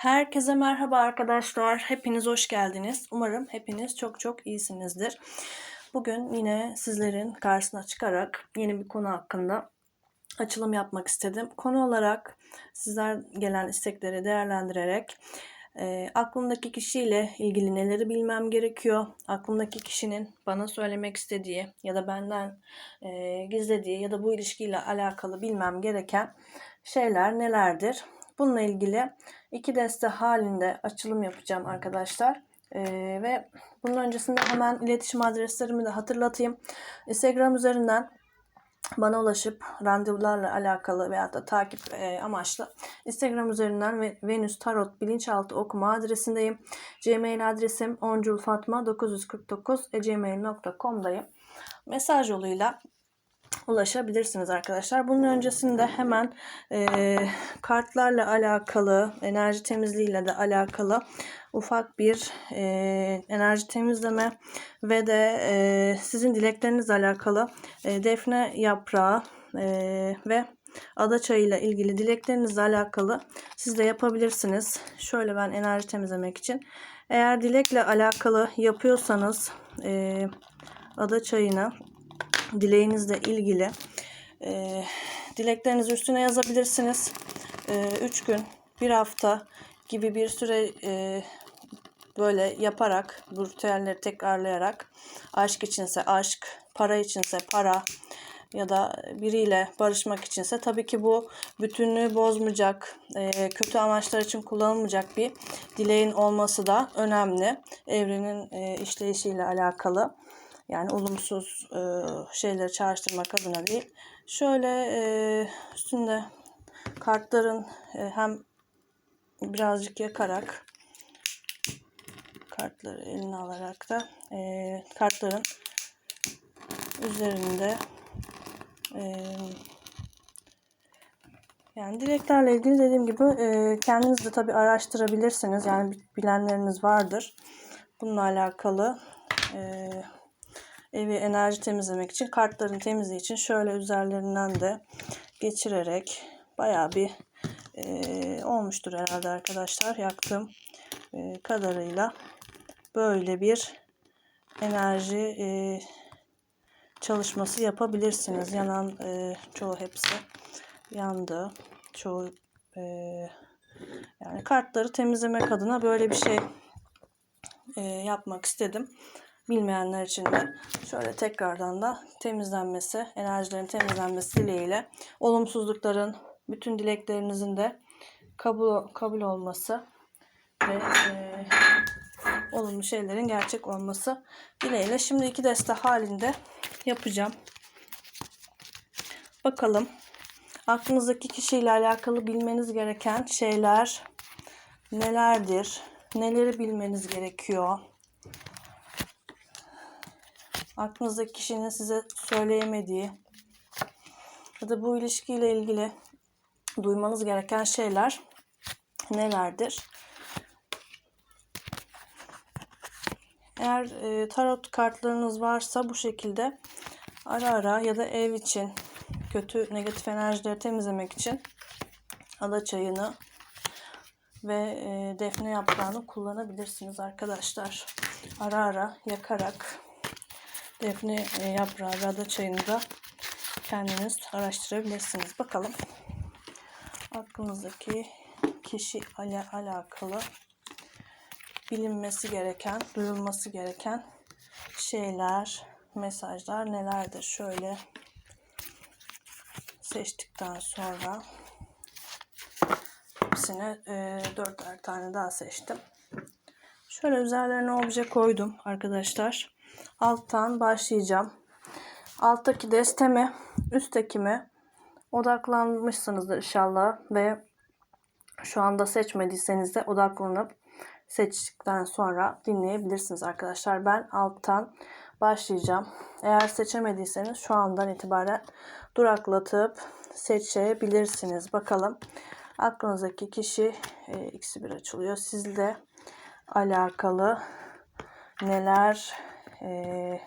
Herkese merhaba arkadaşlar. Hepiniz hoş geldiniz. Umarım hepiniz çok çok iyisinizdir. Bugün yine sizlerin karşısına çıkarak yeni bir konu hakkında açılım yapmak istedim. Konu olarak sizler gelen istekleri değerlendirerek e, aklımdaki kişiyle ilgili neleri bilmem gerekiyor? Aklımdaki kişinin bana söylemek istediği ya da benden e, gizlediği ya da bu ilişkiyle alakalı bilmem gereken şeyler nelerdir? Bununla ilgili iki deste halinde açılım yapacağım arkadaşlar. Ee, ve bunun öncesinde hemen iletişim adreslerimi de hatırlatayım. Instagram üzerinden bana ulaşıp randevularla alakalı veya da takip e, amaçlı Instagram üzerinden ve Venüs Tarot bilinçaltı okuma adresindeyim. Gmail adresim onculfatma949gmail.com'dayım. Mesaj yoluyla ulaşabilirsiniz arkadaşlar. Bunun öncesinde hemen e, kartlarla alakalı, enerji temizliğiyle de alakalı ufak bir e, enerji temizleme ve de e, sizin dileklerinizle alakalı e, defne yaprağı e, ve ada çayı ile ilgili dileklerinizle alakalı siz de yapabilirsiniz. Şöyle ben enerji temizlemek için. Eğer dilekle alakalı yapıyorsanız e, ada çayını dileğinizle ilgili e, dileklerinizi üstüne yazabilirsiniz. 3 e, gün, bir hafta gibi bir süre e, böyle yaparak bu ritüelleri tekrarlayarak aşk içinse aşk, para içinse para ya da biriyle barışmak içinse tabii ki bu bütünlüğü bozmayacak, e, kötü amaçlar için kullanılmayacak bir dileğin olması da önemli. Evrenin e, işleyişiyle alakalı. Yani olumsuz e, şeyleri çağrıştırmak adına değil. Şöyle e, üstünde kartların e, hem birazcık yakarak kartları eline alarak da e, kartların üzerinde e, yani dileklerle ilgili dediğim gibi e, kendiniz de tabi araştırabilirsiniz. Yani bilenleriniz vardır. Bununla alakalı e, evi enerji temizlemek için kartların temizliği için şöyle üzerlerinden de geçirerek baya bir e, olmuştur herhalde arkadaşlar yaktığım e, kadarıyla böyle bir enerji e, çalışması yapabilirsiniz. Yanan e, çoğu hepsi yandı. Çoğu e, yani kartları temizlemek adına böyle bir şey e, yapmak istedim bilmeyenler için de şöyle tekrardan da temizlenmesi, enerjilerin temizlenmesi dileğiyle olumsuzlukların, bütün dileklerinizin de kabul, kabul olması ve e, olumlu şeylerin gerçek olması dileğiyle. Şimdi iki deste halinde yapacağım. Bakalım aklınızdaki kişiyle alakalı bilmeniz gereken şeyler nelerdir? Neleri bilmeniz gerekiyor? Aklınızdaki kişinin size söyleyemediği ya da bu ilişkiyle ilgili duymanız gereken şeyler nelerdir? Eğer e, tarot kartlarınız varsa bu şekilde ara ara ya da ev için kötü negatif enerjileri temizlemek için ada çayını ve e, defne yaprağını kullanabilirsiniz arkadaşlar. Ara ara yakarak defne e, yaprağı ve ada çayını da kendiniz araştırabilirsiniz. Bakalım aklınızdaki kişi ile alakalı bilinmesi gereken, duyulması gereken şeyler, mesajlar nelerdir? Şöyle seçtikten sonra hepsine e, dörder tane daha seçtim. Şöyle üzerlerine obje koydum arkadaşlar alttan başlayacağım. Alttaki desteme, üsttekime odaklanmışsınızdır inşallah ve şu anda seçmediyseniz de odaklanıp seçtikten sonra dinleyebilirsiniz arkadaşlar. Ben alttan başlayacağım. Eğer seçemediyseniz şu andan itibaren duraklatıp seçebilirsiniz. Bakalım aklınızdaki kişi e, ikisi bir açılıyor. Sizle alakalı neler e,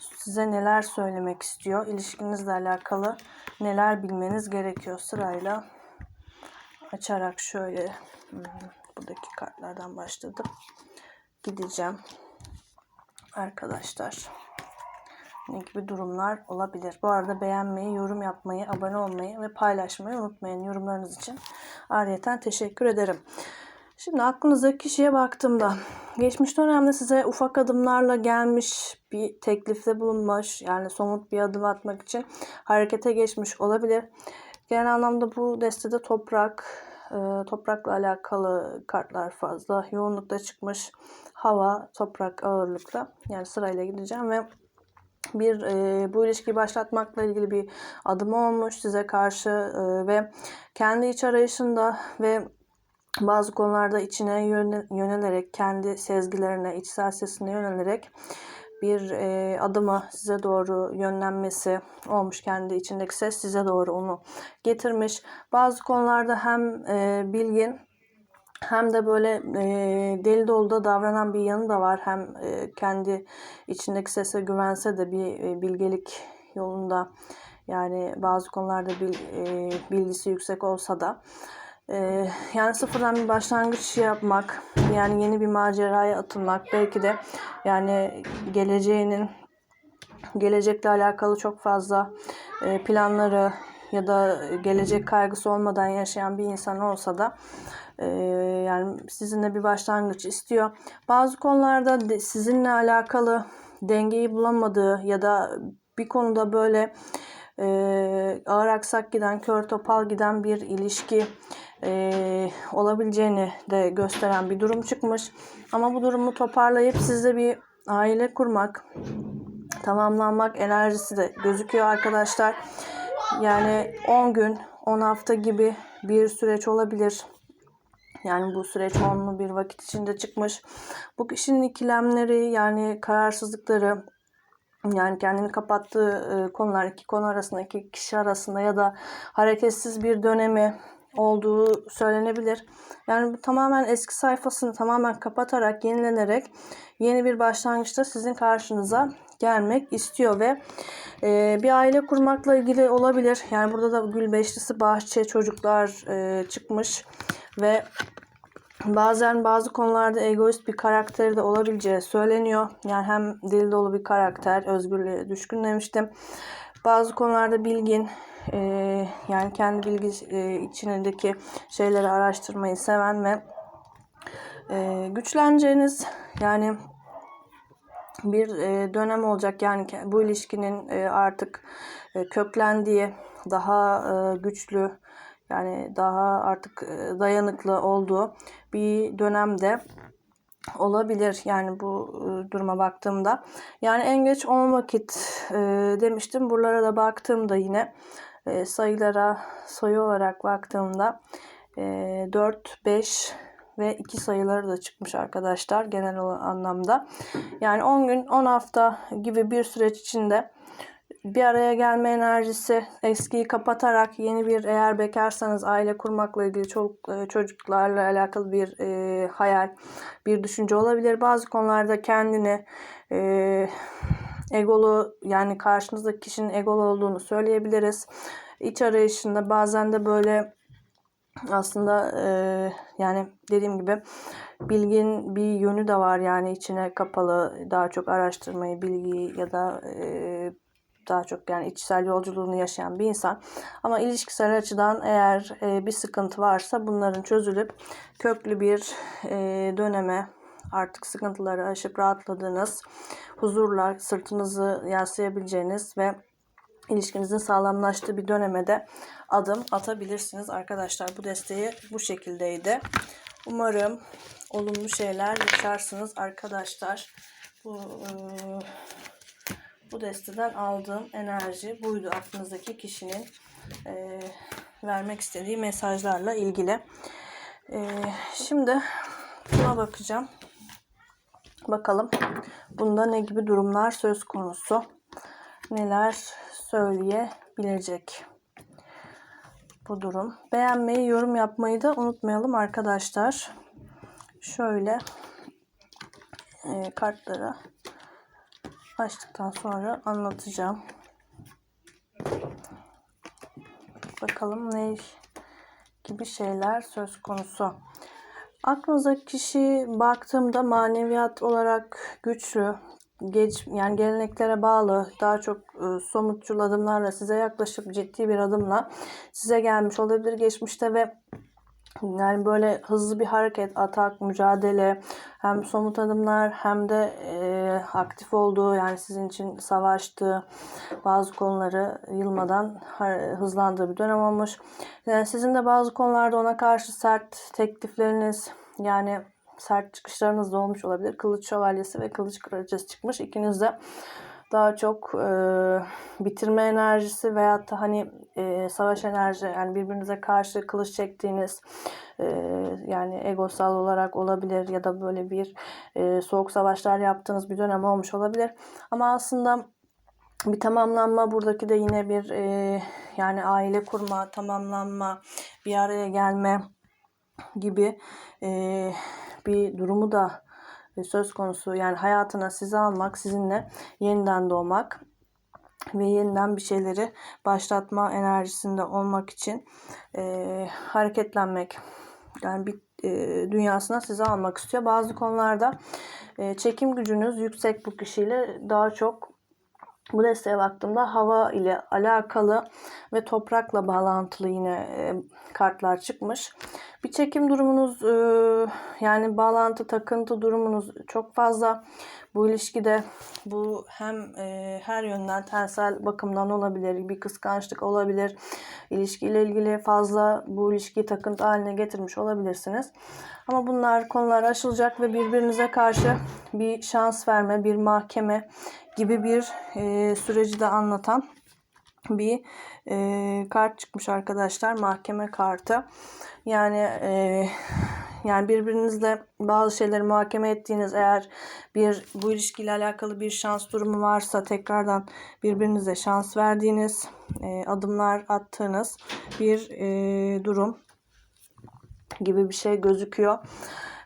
size neler söylemek istiyor, ilişkinizle alakalı neler bilmeniz gerekiyor sırayla açarak şöyle hmm, buradaki kartlardan başladım. Gideceğim. Arkadaşlar. Ne gibi durumlar olabilir? Bu arada beğenmeyi, yorum yapmayı, abone olmayı ve paylaşmayı unutmayın yorumlarınız için. Ayrıca teşekkür ederim. Şimdi aklınızdaki kişiye baktığımda geçmiş dönemde size ufak adımlarla gelmiş bir teklifte bulunmuş yani somut bir adım atmak için harekete geçmiş olabilir. Genel anlamda bu destede toprak, e, toprakla alakalı kartlar fazla yoğunlukta çıkmış. Hava, toprak ağırlıkla yani sırayla gideceğim ve bir e, bu ilişkiyi başlatmakla ilgili bir adım olmuş size karşı e, ve kendi iç arayışında ve bazı konularda içine yönelerek, kendi sezgilerine, içsel sesine yönelerek bir e, adımı size doğru yönlenmesi olmuş. Kendi içindeki ses size doğru onu getirmiş. Bazı konularda hem e, bilgin hem de böyle e, deli dolu da davranan bir yanı da var. Hem e, kendi içindeki sese güvense de bir e, bilgelik yolunda yani bazı konularda bil, e, bilgisi yüksek olsa da ee, yani sıfırdan bir başlangıç yapmak, yani yeni bir maceraya atılmak, belki de yani geleceğinin gelecekle alakalı çok fazla e, planları ya da gelecek kaygısı olmadan yaşayan bir insan olsa da e, yani sizinle bir başlangıç istiyor. Bazı konularda sizinle alakalı dengeyi bulamadığı ya da bir konuda böyle e, ağır aksak giden, kör topal giden bir ilişki e, olabileceğini de gösteren bir durum çıkmış. Ama bu durumu toparlayıp sizde bir aile kurmak, tamamlanmak enerjisi de gözüküyor arkadaşlar. Yani 10 gün, 10 hafta gibi bir süreç olabilir. Yani bu süreç onlu bir vakit içinde çıkmış. Bu kişinin ikilemleri yani kararsızlıkları yani kendini kapattığı konular iki konu arasında iki kişi arasında ya da hareketsiz bir dönemi olduğu söylenebilir. Yani bu tamamen eski sayfasını tamamen kapatarak, yenilenerek yeni bir başlangıçta sizin karşınıza gelmek istiyor ve e, bir aile kurmakla ilgili olabilir. Yani burada da gül beşlisi, bahçe, çocuklar e, çıkmış ve bazen bazı konularda egoist bir karakteri de olabileceği söyleniyor. Yani hem dil dolu bir karakter, özgürlüğe düşkün demiştim. Bazı konularda bilgin, e, yani kendi bilgi e, içindeki şeyleri araştırmayı seven ve e, güçleneceğiniz yani bir e, dönem olacak. Yani bu ilişkinin e, artık e, köklendiği, daha e, güçlü yani daha artık e, dayanıklı olduğu bir dönemde olabilir yani bu e, duruma baktığımda. Yani en geç 10 vakit e, demiştim. Buralara da baktığımda yine e, sayılara sayı olarak baktığımda e, 4, 5 ve 2 sayıları da çıkmış arkadaşlar genel anlamda. Yani 10 gün 10 hafta gibi bir süreç içinde bir araya gelme enerjisi eskiyi kapatarak yeni bir eğer bekarsanız aile kurmakla ilgili çok e, çocuklarla alakalı bir e, hayal bir düşünce olabilir. Bazı konularda kendini e, egolu yani karşınızdaki kişinin egolu olduğunu söyleyebiliriz. İç arayışında bazen de böyle aslında e, yani dediğim gibi bilgin bir yönü de var yani içine kapalı daha çok araştırmayı bilgiyi ya da e, daha çok yani içsel yolculuğunu yaşayan bir insan. Ama ilişkisel açıdan eğer e, bir sıkıntı varsa bunların çözülüp köklü bir e, döneme artık sıkıntıları aşıp rahatladığınız, huzurla sırtınızı yaslayabileceğiniz ve ilişkinizin sağlamlaştığı bir döneme de adım atabilirsiniz arkadaşlar. Bu desteği bu şekildeydi. Umarım olumlu şeyler yaşarsınız arkadaşlar. Bu e, bu desteden aldığım enerji buydu aklınızdaki kişinin e, vermek istediği mesajlarla ilgili. E, şimdi buna bakacağım. Bakalım bunda ne gibi durumlar söz konusu. Neler söyleyebilecek bu durum. Beğenmeyi, yorum yapmayı da unutmayalım arkadaşlar. Şöyle e, kartlara açtıktan sonra anlatacağım. Bakalım ne gibi şeyler söz konusu. Aklınızdaki kişi baktığımda maneviyat olarak güçlü, geç yani geleneklere bağlı, daha çok e, somutçul adımlarla size yaklaşıp ciddi bir adımla size gelmiş olabilir geçmişte ve yani böyle hızlı bir hareket, atak, mücadele, hem somut adımlar hem de e, aktif olduğu yani sizin için savaştığı bazı konuları yılmadan hızlandığı bir dönem olmuş. Yani sizin de bazı konularda ona karşı sert teklifleriniz yani sert çıkışlarınız da olmuş olabilir. Kılıç şövalyesi ve kılıç kraliçesi çıkmış. İkiniz de daha çok e, bitirme enerjisi veyahut da hani e, savaş enerji yani birbirinize karşı kılıç çektiğiniz e, yani egosal olarak olabilir ya da böyle bir e, soğuk savaşlar yaptığınız bir dönem olmuş olabilir. Ama aslında bir tamamlanma buradaki de yine bir e, yani aile kurma, tamamlanma, bir araya gelme gibi e, bir durumu da söz konusu. Yani hayatına sizi almak, sizinle yeniden doğmak ve yeniden bir şeyleri başlatma enerjisinde olmak için e, hareketlenmek. Yani bir e, dünyasına sizi almak istiyor. Bazı konularda e, çekim gücünüz yüksek bu kişiyle daha çok bu desteğe baktığımda hava ile alakalı ve toprakla bağlantılı yine e, kartlar çıkmış. Bir çekim durumunuz e, yani bağlantı takıntı durumunuz çok fazla. Bu ilişkide bu hem e, her yönden tensel bakımdan olabilir, bir kıskançlık olabilir. İlişkiyle ilgili fazla bu ilişkiyi takıntı haline getirmiş olabilirsiniz. Ama bunlar konular aşılacak ve birbirinize karşı bir şans verme, bir mahkeme gibi bir e, süreci de anlatan bir e, kart çıkmış arkadaşlar. Mahkeme kartı. Yani e, yani birbirinizle bazı şeyleri muhakeme ettiğiniz eğer bir bu ilişkiyle alakalı bir şans durumu varsa tekrardan birbirinize şans verdiğiniz e, adımlar attığınız bir e, durum gibi bir şey gözüküyor.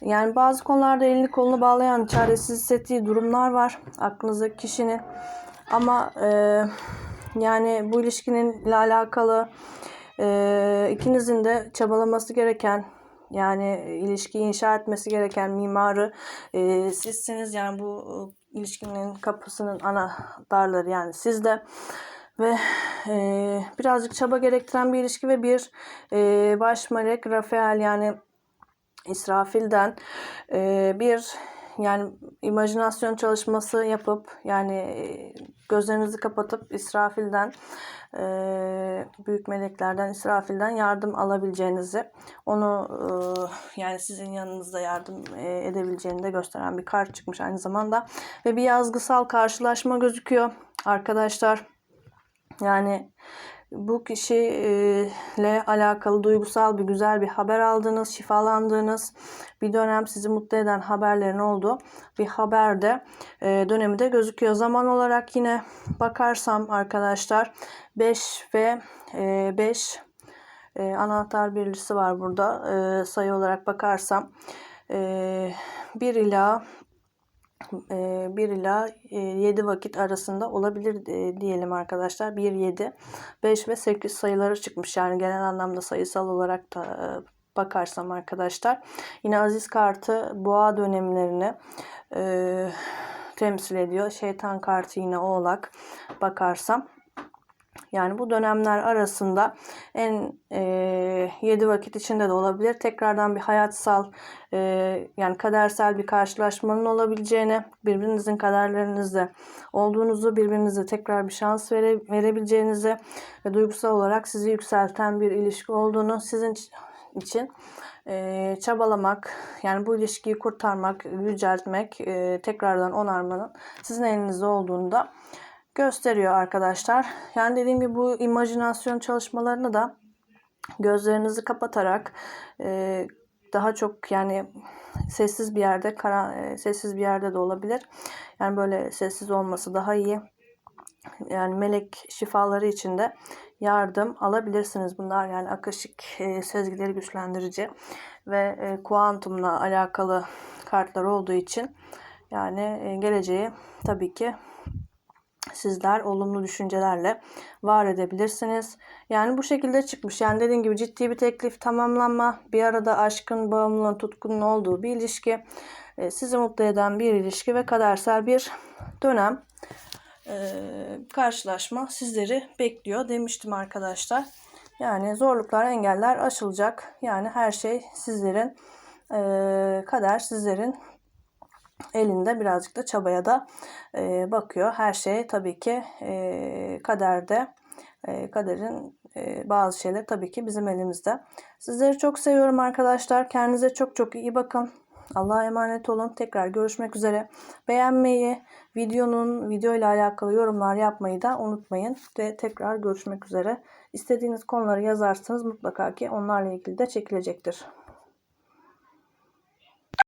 Yani bazı konularda elini kolunu bağlayan, çaresiz hissettiği durumlar var aklınızdaki kişinin. Ama e, yani bu ilişkinin ile alakalı e, ikinizin de çabalaması gereken yani ilişkiyi inşa etmesi gereken mimarı e, sizsiniz. Yani bu e, ilişkinin kapısının anahtarları yani sizde ve e, birazcık çaba gerektiren bir ilişki ve bir e, baş melek Rafael yani İsrafil'den e, bir yani imajinasyon çalışması yapıp yani e, gözlerinizi kapatıp İsrafil'den e, büyük meleklerden İsrafil'den yardım alabileceğinizi onu e, yani sizin yanınızda yardım e, edebileceğini de gösteren bir kart çıkmış aynı zamanda. Ve bir yazgısal karşılaşma gözüküyor. Arkadaşlar yani bu kişiyle alakalı duygusal bir güzel bir haber aldığınız, şifalandığınız bir dönem sizi mutlu eden haberlerin olduğu bir haberde e, dönemi de gözüküyor. Zaman olarak yine bakarsam arkadaşlar 5 ve 5 e, anahtar birlisi var burada. E, sayı olarak bakarsam 1 ila 1 ila 7 vakit arasında olabilir diyelim arkadaşlar. 1, 7, 5 ve 8 sayıları çıkmış. Yani genel anlamda sayısal olarak da bakarsam arkadaşlar. Yine Aziz kartı boğa dönemlerini temsil ediyor. Şeytan kartı yine oğlak bakarsam. Yani bu dönemler arasında en e, 7 vakit içinde de olabilir. Tekrardan bir hayatsal e, yani kadersel bir karşılaşmanın olabileceğini, birbirinizin kaderlerinizde olduğunuzu, birbirinize tekrar bir şans vere, verebileceğinizi ve duygusal olarak sizi yükselten bir ilişki olduğunu sizin için e, çabalamak, yani bu ilişkiyi kurtarmak, yüceltmek, e, tekrardan onarmanın sizin elinizde olduğunu da gösteriyor arkadaşlar. Yani dediğim gibi bu imajinasyon çalışmalarını da gözlerinizi kapatarak e, daha çok yani sessiz bir yerde, kara, e, sessiz bir yerde de olabilir. Yani böyle sessiz olması daha iyi. Yani melek şifaları için de yardım alabilirsiniz. Bunlar yani akışık e, sezgileri güçlendirici ve e, kuantumla alakalı kartlar olduğu için yani e, geleceği tabii ki sizler olumlu düşüncelerle var edebilirsiniz. Yani bu şekilde çıkmış. Yani dediğim gibi ciddi bir teklif, tamamlanma, bir arada aşkın, bağımlılığın, tutkunun olduğu bir ilişki, e, sizi mutlu eden bir ilişki ve kadersel bir dönem e, karşılaşma sizleri bekliyor demiştim arkadaşlar. Yani zorluklar, engeller aşılacak. Yani her şey sizlerin e, kader sizlerin elinde birazcık da çabaya da e, bakıyor. Her şey tabii ki e, kaderde e, kaderin e, bazı şeyler tabii ki bizim elimizde. Sizleri çok seviyorum arkadaşlar. Kendinize çok çok iyi bakın. Allah'a emanet olun. Tekrar görüşmek üzere. Beğenmeyi, videonun video ile alakalı yorumlar yapmayı da unutmayın. Ve tekrar görüşmek üzere. İstediğiniz konuları yazarsanız mutlaka ki onlarla ilgili de çekilecektir.